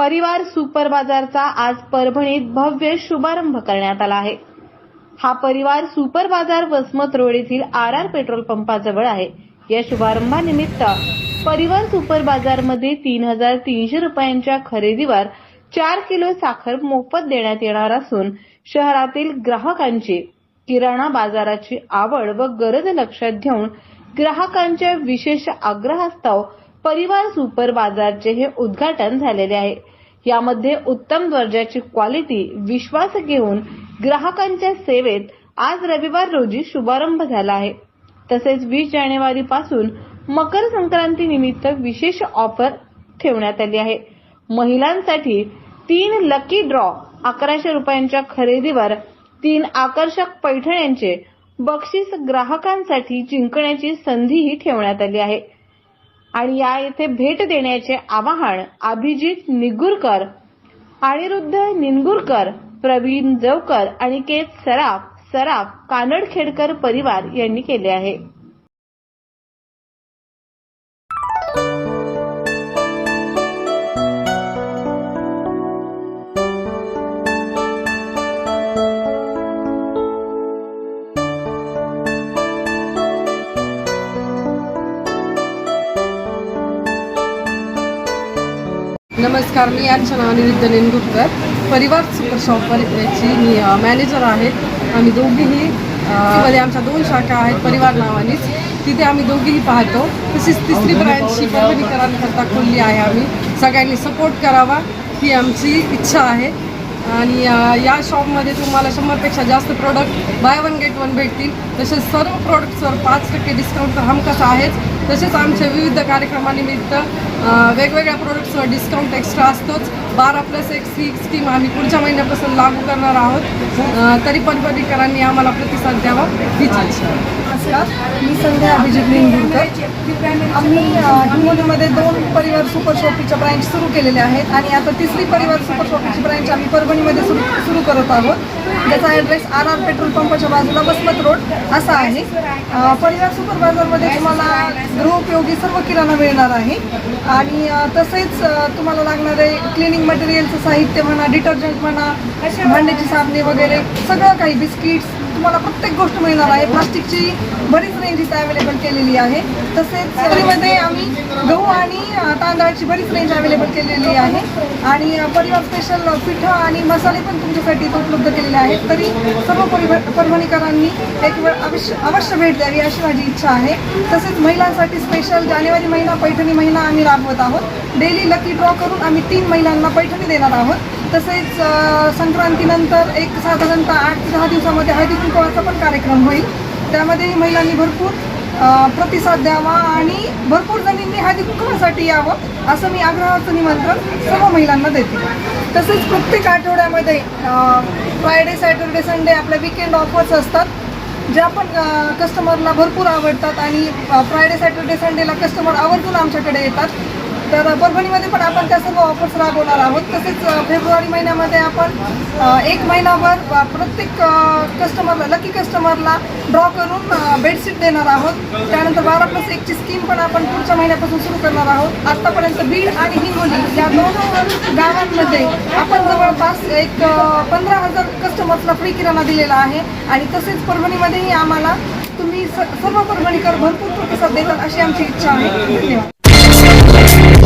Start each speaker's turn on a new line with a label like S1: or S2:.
S1: परिवार सुपर बाजारचा आज परभणीत भव्य शुभारंभ करण्यात आला आहे. हा परिवार सुपर बाजार वसमत रोड येथील आर आर पेट्रोल पंपाजवळ आहे. या शुभारंभानिमित्त परिवार सुपर बाजारमध्ये तीन हजार तीनशे रुपयांच्या खरेदीवर चार किलो साखर मोफत देण्यात येणार असून शहरातील ग्राहकांची किराणा बाजाराची आवड व गरज लक्षात घेऊन ग्राहकांच्या विशेष आग्रहास्तव परिवार सुपर बाजारचे हे उद्घाटन झालेले आहे. यामध्ये उत्तम दर्जाची क्वालिटी विश्वास घेऊन ग्राहकांच्या सेवेत आज रविवार रोजी शुभारंभ झाला आहे. तसेच वीस जानेवारी पासून मकर संक्रांती निमित्त विशेष ऑफर ठेवण्यात आली आहे. महिलांसाठी तीन लकी ड्रॉ अकराशे रुपयांच्या खरेदीवर तीन आकर्षक पैठण्यांचे बक्षीस ग्राहकांसाठी जिंकण्याची संधीही ठेवण्यात आली आहे. आणि या येथे भेट देण्याचे आवाहन अभिजित निगुरकर अनिरुद्ध निनगुरकर प्रवीण जवकर अनिकेत सराफ सराफ कानडखेडकर परिवार यांनी केले आहे.
S2: नमस्कार मी अर्चना अनिरुद्ध निनगुटकर. परिवार सुपर शॉपची मी अ, मॅनेजर आहे. आम्ही दोघीही मध्ये आमच्या दोन शाखा आहेत परिवार नावानेच. तिथे आम्ही दोघीही पाहतो. तशीच तिसरी ब्रँचची परभणीकरांकरता खोलली आहे आम्ही. सगळ्यांनी सपोर्ट करावा ही आमची इच्छा आहे. आणि या शॉपमध्ये तुम्हाला शंभरपेक्षा जास्त product buy one get one भेटतील. तसेच सर्व प्रोडक्ट्सवर पाच टक्के डिस्काउंट तर हमखास आहेच. तसेच आमच्या विविध कार्यक्रमानिमित्त वेगवेगळ्या प्रोडक्ट्सवर डिस्काउंट एक्स्ट्रा असतोच. बारा प्लस एक सिक्स स्कीम आम्ही पुढच्या महिन्यापासून लागू करणार आहोत. तरी पण परभणीकरांनी आम्हाला प्रतिसाद द्यावा. हीच इच्छा
S3: नमस्कार मी संध्या अभिजित निंगुरकर आम्ही हिंगोलीमध्ये दोन परिवार सुपर शॉपीच्या ब्रँच सुरू केलेल्या आहेत आणि आता तिसरी परिवार सुपर शॉपीची ब्रँच आम्ही परभणीमध्ये सुरू सुरू करत आहोत. त्याचा ॲड्रेस आर आर पेट्रोल पंपाच्या बाजूला बसमत रोड असा आहे. परिवार सुपर बाजारमध्ये तुम्हाला गृहउपयोगी सर्व किराणा मिळणार आहे. आणि तसेच तुम्हाला लागणारे क्लिनिंग मटेरियलचं साहित्य म्हणा डिटर्जंट म्हणा भांड्याची साबणे वगैरे सगळं काही बिस्किट्स तुम्हाला प्रत्येक गोष्ट मिळणार आहे. प्लास्टिकची बरीच रेंज इथे अवेलेबल केलेली आहे. तसेच सगळीमध्ये आम्ही गहू आणि तांदळाची बरीच रेंज अवेलेबल केलेली आहे. आणि परिवार स्पेशल पिठं आणि मसाले पण तुमच्यासाठी उपलब्ध केलेले आहेत. तरी सर्व परिवार परभणीकरांनी एक वेळ अवश्य अवश्य भेट द्यावी अशी माझी इच्छा आहे. तसेच महिलांसाठी स्पेशल जानेवारी महिना पैठणी महिना आम्ही राबवत आहोत. डेली लकी ड्रॉ करून आम्ही तीन महिलांना पैठणी देणार आहोत. तसेच संक्रांतीनंतर एक साधारणतः आठ ते दहा दिवसामध्ये हळदी कुंकवाचा पण कार्यक्रम होईल. त्यामध्ये महिलांनी भरपूर प्रतिसाद द्यावा आणि भरपूर जणींनी हळदी कुंकवासाठी यावं असं मी आग्रहाचं निमंत्रण सर्व महिलांना देते. तसेच प्रत्येक आठवड्यामध्ये फ्रायडे सॅटर्डे संडे आपल्या विकेंड ऑफर्स असतात ज्या पण कस्टमरला भरपूर आवडतात आणि फ्रायडे सॅटर्डे संडेला कस्टमर आवर्जून आमच्याकडे येतात. तर परभणीमध्ये पण आपण त्या सर्व ऑफर्स राबवणार आहोत. तसेच फेब्रुवारी महिन्यामध्ये आपण एक महिनाभर प्रत्येक कस्टमरला लकी कस्टमरला ड्रॉ करून बेडशीट देणार आहोत. त्यानंतर बारा प्लस एकची स्कीम पण आपण पुढच्या महिन्यापासून सुरू करणार आहोत. आत्तापर्यंत बीड आणि हिंगोली या दोन गावांमध्ये आपण जवळपास एक पंधरा हजार कस्टमर्सला फ्री किराणा दिलेला आहे. आणि तसेच परभणीमध्येही आम्हाला तुम्ही स- सर्व परभणीकर भरपूर प्रतिसाद देतात अशी आमची इच्छा आहे. धन्यवाद.